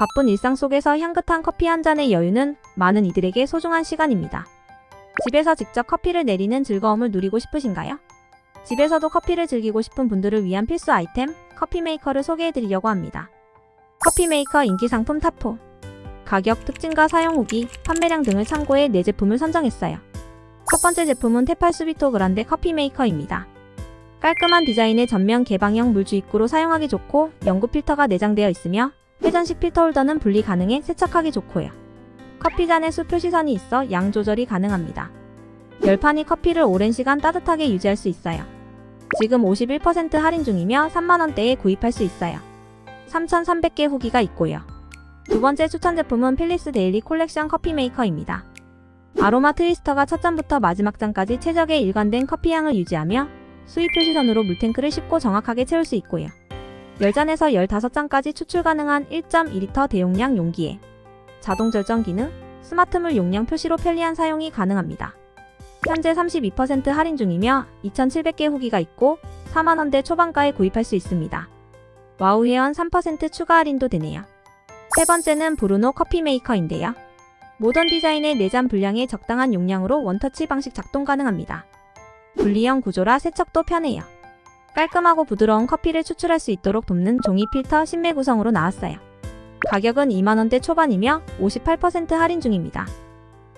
바쁜 일상 속에서 향긋한 커피 한 잔의 여유는 많은 이들에게 소중한 시간입니다. 집에서 직접 커피를 내리는 즐거움을 누리고 싶으신가요? 집에서도 커피를 즐기고 싶은 분들을 위한 필수 아이템, 커피 메이커를 소개해 드리려고 합니다. 커피 메이커 인기 상품 탑4. 가격, 특징과 사용 후기, 판매량 등을 참고해 네 제품을 선정했어요. 첫 번째 제품은 테팔 수비토 그란데 커피 메이커입니다. 깔끔한 디자인의 전면 개방형 물주 입구로 사용하기 좋고 연구 필터가 내장되어 있으며 회전식 필터 홀더는 분리 가능해 세척하기 좋고요. 커피잔에 수 표 시선이 있어 양 조절이 가능합니다. 열판이 커피를 오랜 시간 따뜻하게 유지할 수 있어요. 지금 51% 할인 중이며 3만원대에 구입할 수 있어요. 3,300개 후기가 있고요. 두 번째 추천 제품은 필리스 데일리 콜렉션 커피 메이커입니다. 아로마 트위스터가 첫 잔부터 마지막 잔까지 최적의 일관된 커피 향을 유지하며 수입 표시선으로 물탱크를 쉽고 정확하게 채울 수 있고요. 10잔에서 15잔까지 추출 가능한 1.2리터 대용량 용기에 자동 절전 기능, 스마트물 용량 표시로 편리한 사용이 가능합니다. 현재 32% 할인 중이며 2,700개 후기가 있고 4만원대 초반가에 구입할 수 있습니다. 와우 회원 3% 추가 할인도 되네요. 세 번째는 브루노 커피 메이커인데요. 모던 디자인의 내장 분량에 적당한 용량으로 원터치 방식 작동 가능합니다. 분리형 구조라 세척도 편해요. 깔끔하고 부드러운 커피를 추출할 수 있도록 돕는 종이 필터 신매 구성으로 나왔어요. 가격은 2만원대 초반이며 58% 할인 중입니다.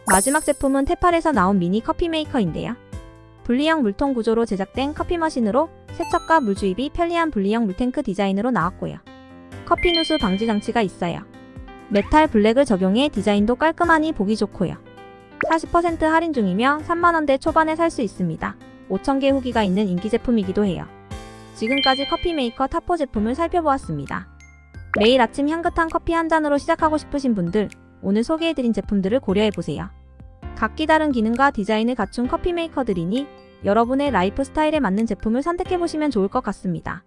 마지막 제품은 테팔에서 나온 미니 커피 메이커인데요. 분리형 물통 구조로 제작된 커피 머신으로 세척과 물 주입이 편리한 분리형 물탱크 디자인으로 나왔고요. 커피 누수 방지 장치가 있어요. 메탈 블랙을 적용해 디자인도 깔끔하니 보기 좋고요. 40% 할인 중이며 3만원대 초반에 살 수 있습니다. 5,000개 후기가 있는 인기 제품이기도 해요. 지금까지 커피 메이커 탑4 제품을 살펴보았습니다. 매일 아침 향긋한 커피 한 잔으로 시작하고 싶으신 분들, 오늘 소개해드린 제품들을 고려해보세요. 각기 다른 기능과 디자인을 갖춘 커피 메이커들이니 여러분의 라이프 스타일에 맞는 제품을 선택해보시면 좋을 것 같습니다.